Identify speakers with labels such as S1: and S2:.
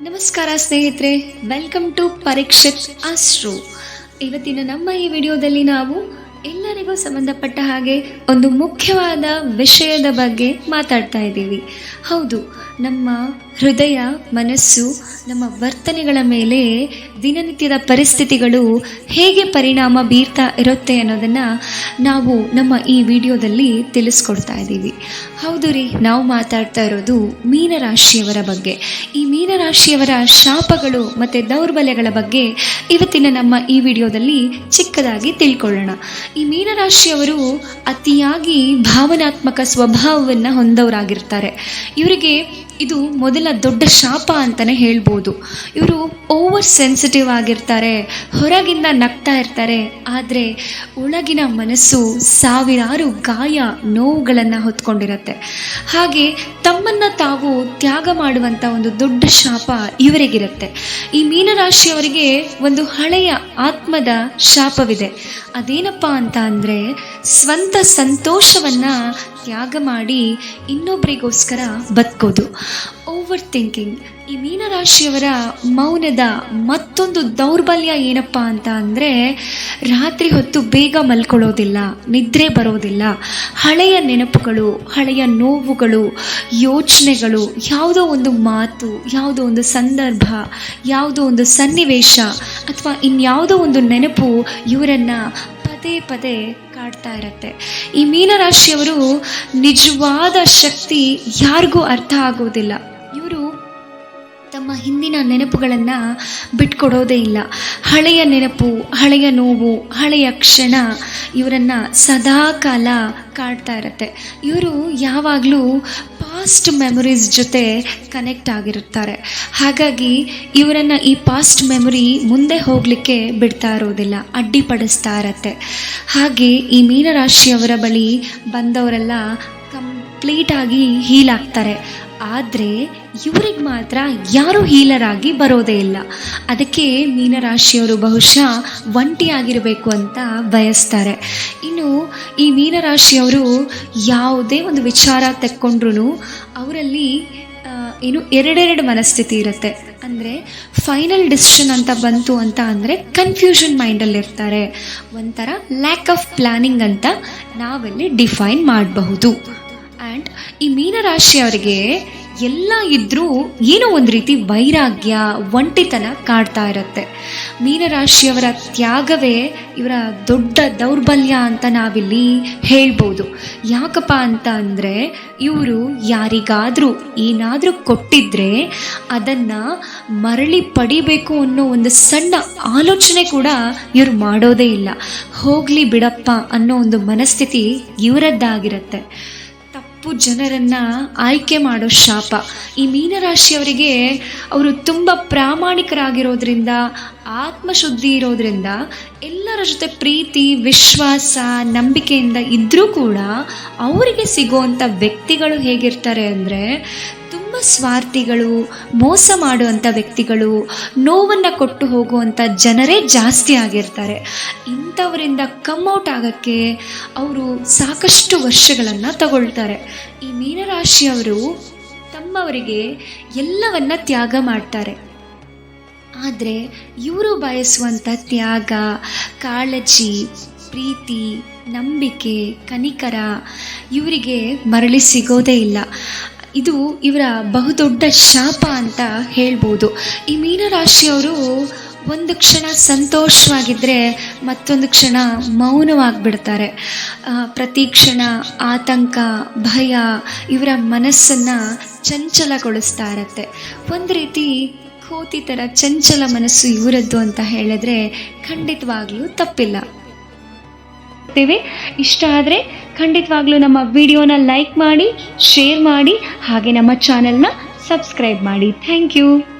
S1: ನಮಸ್ಕಾರ ಸ್ನೇಹಿತರೆ welcome to Parikshit astro ಇವತ್ತಿನ ನಮ್ಮ ಈ ವಿಡಿಯೋದಲ್ಲಿ ನಾವು ಎಲ್ಲರಿಗೂ ಸಂಬಂಧಪಟ್ಟ ಹಾಗೆ ಒಂದು ಮುಖ್ಯವಾದ ವಿಷಯದ ಬಗ್ಗೆ ಮಾತಾಡ್ತಾ ಇದ್ದೀವಿ. ಹೌದು, ನಮ್ಮ ಹೃದಯ, ಮನಸ್ಸು, ನಮ್ಮ ವರ್ತನೆಗಳ ಮೇಲೆ ದಿನನಿತ್ಯದ ಪರಿಸ್ಥಿತಿಗಳು ಹೇಗೆ ಪರಿಣಾಮ ಬೀರ್ತಾ ಇರುತ್ತೆ ಅನ್ನೋದನ್ನು ನಾವು ನಮ್ಮ ಈ ವಿಡಿಯೋದಲ್ಲಿ ತಿಳಿಸ್ಕೊಡ್ತಾ ಇದ್ದೀವಿ. ಹೌದು ರೀ, ನಾವು ಮಾತಾಡ್ತಾ ಇರೋದು ಮೀನರಾಶಿಯವರ ಬಗ್ಗೆ. ಈ ಮೀನರಾಶಿಯವರ ಶಾಪಗಳು ಮತ್ತು ದೌರ್ಬಲ್ಯಗಳ ಬಗ್ಗೆ ಇವತ್ತಿನ ನಮ್ಮ ಈ ವಿಡಿಯೋದಲ್ಲಿ ಚಿಕ್ಕದಾಗಿ ತಿಳ್ಕೊಳ್ಳೋಣ. ಈ ಮೀನರಾಶಿಯವರು ಅತಿಯಾಗಿ ಭಾವನಾತ್ಮಕ ಸ್ವಭಾವವನ್ನು ಹೊಂದವರಾಗಿರ್ತಾರೆ. ಇವರಿಗೆ ಇದು ಮೊದಲ ದೊಡ್ಡ ಶಾಪ ಅಂತಲೇ ಹೇಳ್ಬೋದು. ಇವರು ಓವರ್ ಸೆನ್ಸಿಟಿವ್ ಆಗಿರ್ತಾರೆ, ಹೊರಗಿಂದ ನಗ್ತಾ ಇರ್ತಾರೆ. ಆದರೆ ಒಳಗಿನ ಮನಸ್ಸು ಸಾವಿರಾರು ಗಾಯ ನೋವುಗಳನ್ನು ಹೊತ್ಕೊಂಡಿರುತ್ತೆ. ಹಾಗೆ ತಮ್ಮನ್ನು ತಾವು ತ್ಯಾಗ ಮಾಡುವಂಥ ಒಂದು ದೊಡ್ಡ ಶಾಪ ಇವರಿಗಿರುತ್ತೆ. ಈ ಮೀನರಾಶಿಯವರಿಗೆ ಒಂದು ಹಳೆಯ ಆತ್ಮದ ಶಾಪವಿದೆ. ಅದೇನಪ್ಪ ಅಂತ ಅಂದರೆ ಸ್ವಂತ ಸಂತೋಷವನ್ನು ತ್ಯಾಗ ಮಾಡಿ ಇನ್ನೊಬ್ಬರಿಗೋಸ್ಕರ ಬದುಕೋದು. ಓವರ್ ಥಿಂಕಿಂಗ್ ಈ ಮೀನರಾಶಿಯವರ ಮೌನದ ಮತ್ತೊಂದು ದೌರ್ಬಲ್ಯ ಏನಪ್ಪ ಅಂತ ಅಂದರೆ ರಾತ್ರಿ ಹೊತ್ತು ಬೇಗ ಮಲ್ಕೊಳ್ಳೋದಿಲ್ಲ, ನಿದ್ರೆ ಬರೋದಿಲ್ಲ. ಹಳೆಯ ನೆನಪುಗಳು, ಹಳೆಯ ನೋವುಗಳು, ಯೋಚನೆಗಳು, ಯಾವುದೋ ಒಂದು ಮಾತು, ಯಾವುದೋ ಒಂದು ಸಂದರ್ಭ, ಯಾವುದೋ ಒಂದು ಸನ್ನಿವೇಶ ಅಥವಾ ಇನ್ಯಾವುದೋ ಒಂದು ನೆನಪು ಇವರನ್ನು ಪದೇ ಪದೇ ಕಾಡ್ತಾ ಇರತ್ತೆ. ಈ ಮೀನರಾಶಿಯವರು ನಿಜವಾದ ಶಕ್ತಿ ಯಾರಿಗೂ ಅರ್ಥ ಆಗೋದಿಲ್ಲ. ತಮ್ಮ ಹಿಂದಿನ ನೆನಪುಗಳನ್ನು ಬಿಟ್ಕೊಡೋದೇ ಇಲ್ಲ. ಹಳೆಯ ನೆನಪು, ಹಳೆಯ ನೋವು, ಹಳೆಯ ಕ್ಷಣ ಇವರನ್ನು ಸದಾ ಕಾಲ ಕಾಡ್ತಾ ಇರುತ್ತೆ. ಇವರು ಯಾವಾಗಲೂ ಪಾಸ್ಟ್ ಮೆಮೊರೀಸ್ ಜೊತೆ ಕನೆಕ್ಟ್ ಆಗಿರುತ್ತಾರೆ. ಹಾಗಾಗಿ ಇವರನ್ನು ಈ ಪಾಸ್ಟ್ ಮೆಮೊರಿ ಮುಂದೆ ಹೋಗಲಿಕ್ಕೆ ಬಿಡ್ತಾ ಇರೋದಿಲ್ಲ. ಅಡ್ಡಿಪಡಿಸ್ತಾ ಇರತ್ತೆ. ಹಾಗೆ ಈ ಮೀನರಾಶಿಯವರ ಬಳಿ ಬಂದವರೆಲ್ಲ ಕಂಪ್ಲೀಟಾಗಿ ಹೀಲ್ ಆಗ್ತಾರೆ. ಆದರೆ ಇವ್ರಿಗೆ ಮಾತ್ರ ಯಾರೂ ಆಗಿ ಬರೋದೇ ಇಲ್ಲ. ಅದಕ್ಕೆ ಮೀನರಾಶಿಯವರು ಬಹುಶಃ ಒಂಟಿಯಾಗಿರಬೇಕು ಅಂತ ಬಯಸ್ತಾರೆ. ಇನ್ನು ಈ ಮೀನರಾಶಿಯವರು ಯಾವುದೇ ಒಂದು ವಿಚಾರ ತೆಕ್ಕೊಂಡ್ರೂ ಅವರಲ್ಲಿ ಏನು ಎರಡೆರಡು ಮನಸ್ಥಿತಿ ಇರುತ್ತೆ. ಅಂದರೆ ಫೈನಲ್ ಡಿಸಿಷನ್ ಅಂತ ಬಂತು ಅಂತ ಅಂದರೆ ಕನ್ಫ್ಯೂಷನ್ ಮೈಂಡಲ್ಲಿರ್ತಾರೆ ಒಂಥರ ಲ್ಯಾಕ್ ಆಫ್ ಪ್ಲ್ಯಾನಿಂಗ್ ಅಂತ ನಾವಲ್ಲಿ ಡಿಫೈನ್ ಮಾಡಬಹುದು. ಈ ಮೀನರಾಶಿಯವರಿಗೆ ಎಲ್ಲ ಇದ್ದರೂ ಏನೋ ಒಂದು ರೀತಿ ವೈರಾಗ್ಯ, ಒಂಟಿತನ ಕಾಡ್ತಾ ಇರುತ್ತೆ. ಮೀನರಾಶಿಯವರ ತ್ಯಾಗವೇ ಇವರ ದೊಡ್ಡ ದೌರ್ಬಲ್ಯ ಅಂತ ನಾವಿಲ್ಲಿ ಹೇಳ್ಬೋದು. ಯಾಕಪ್ಪ ಅಂತ ಅಂದರೆ ಇವರು ಯಾರಿಗಾದರೂ ಏನಾದರೂ ಕೊಟ್ಟಿದ್ರೆ ಅದನ್ನು ಮರಳಿ ಪಡಿಬೇಕು ಅನ್ನೋ ಒಂದು ಸಣ್ಣ ಆಲೋಚನೆ ಕೂಡ ಇವರು ಮಾಡೋದೇ ಇಲ್ಲ. ಹೋಗಲಿ ಬಿಡಪ್ಪ ಅನ್ನೋ ಒಂದು ಮನಸ್ಥಿತಿ ಇವರದ್ದಾಗಿರುತ್ತೆ. ತಪ್ಪು ಜನರನ್ನ ಆಯ್ಕೆ ಮಾಡೋ ಶಾಪ. ಈ ಮೀನರಾಶಿಯವರಿಗೆ ಅವರು ತುಂಬ ಪ್ರಾಮಾಣಿಕರಾಗಿರೋದ್ರಿಂದ, ಆತ್ಮಶುದ್ಧಿ ಇರೋದ್ರಿಂದ, ಎಲ್ಲರ ಜೊತೆ ಪ್ರೀತಿ, ವಿಶ್ವಾಸ, ನಂಬಿಕೆಯಿಂದ ಇದ್ದರೂ ಕೂಡ ಅವರಿಗೆ ಸಿಗುವಂಥ ವ್ಯಕ್ತಿಗಳು ಹೇಗಿರ್ತಾರೆ ಅಂದರೆ, ತುಂಬ ಸ್ವಾರ್ಥಿಗಳು, ಮೋಸ ಮಾಡುವಂಥ ವ್ಯಕ್ತಿಗಳು, ನೋವನ್ನು ಕೊಟ್ಟು ಹೋಗುವಂಥ ಜನರೇ ಜಾಸ್ತಿ ಆಗಿರ್ತಾರೆ. ಇಂಥವರಿಂದ ಕಮ್ಔಟ್ ಆಗೋಕ್ಕೆ ಅವರು ಸಾಕಷ್ಟು ವರ್ಷಗಳನ್ನು ತಗೊಳ್ತಾರೆ. ಈ ಮೀನರಾಶಿಯವರು ತಮ್ಮವರಿಗೆ ಎಲ್ಲವನ್ನ ತ್ಯಾಗ ಮಾಡ್ತಾರೆ. ಆದರೆ ಇವರು ಬಯಸುವಂಥ ತ್ಯಾಗ, ಕಾಳಜಿ, ಪ್ರೀತಿ, ನಂಬಿಕೆ, ಕನಿಕರ ಇವರಿಗೆ ಮರಳಿ ಸಿಗೋದೇ ಇಲ್ಲ. ಇದು ಇವರ ಬಹುದೊಡ್ಡ ಶಾಪ ಅಂತ ಹೇಳ್ಬೋದು. ಈ ಮೀನರಾಶಿಯವರು ಒಂದು ಕ್ಷಣ ಸಂತೋಷವಾಗಿದ್ದರೆ ಮತ್ತೊಂದು ಕ್ಷಣ ಮೌನವಾಗಿಬಿಡ್ತಾರೆ. ಪ್ರತಿ ಕ್ಷಣ ಆತಂಕ, ಭಯ ಇವರ ಮನಸ್ಸನ್ನು ಚಂಚಲಗೊಳಿಸ್ತಾ ಇರತ್ತೆ. ಒಂದು ರೀತಿ ಕೋತಿ ಥರ ಚಂಚಲ ಮನಸ್ಸು ಇವರದ್ದು ಅಂತ ಹೇಳಿದ್ರೆ ಖಂಡಿತವಾಗ್ಲೂ ತಪ್ಪಿಲ್ಲ. ಇಷ್ಟ ಆದರೆ ಖಂಡಿತವಾಗ್ಲೂ ನಮ್ಮ ವಿಡಿಯೋನ ಲೈಕ್ ಮಾಡಿ, ಶೇರ್ ಮಾಡಿ, ಹಾಗೆ ನಮ್ಮ ಚಾನೆಲ್ನ ಸಬ್ಸ್ಕ್ರೈಬ್ ಮಾಡಿ. Thank you.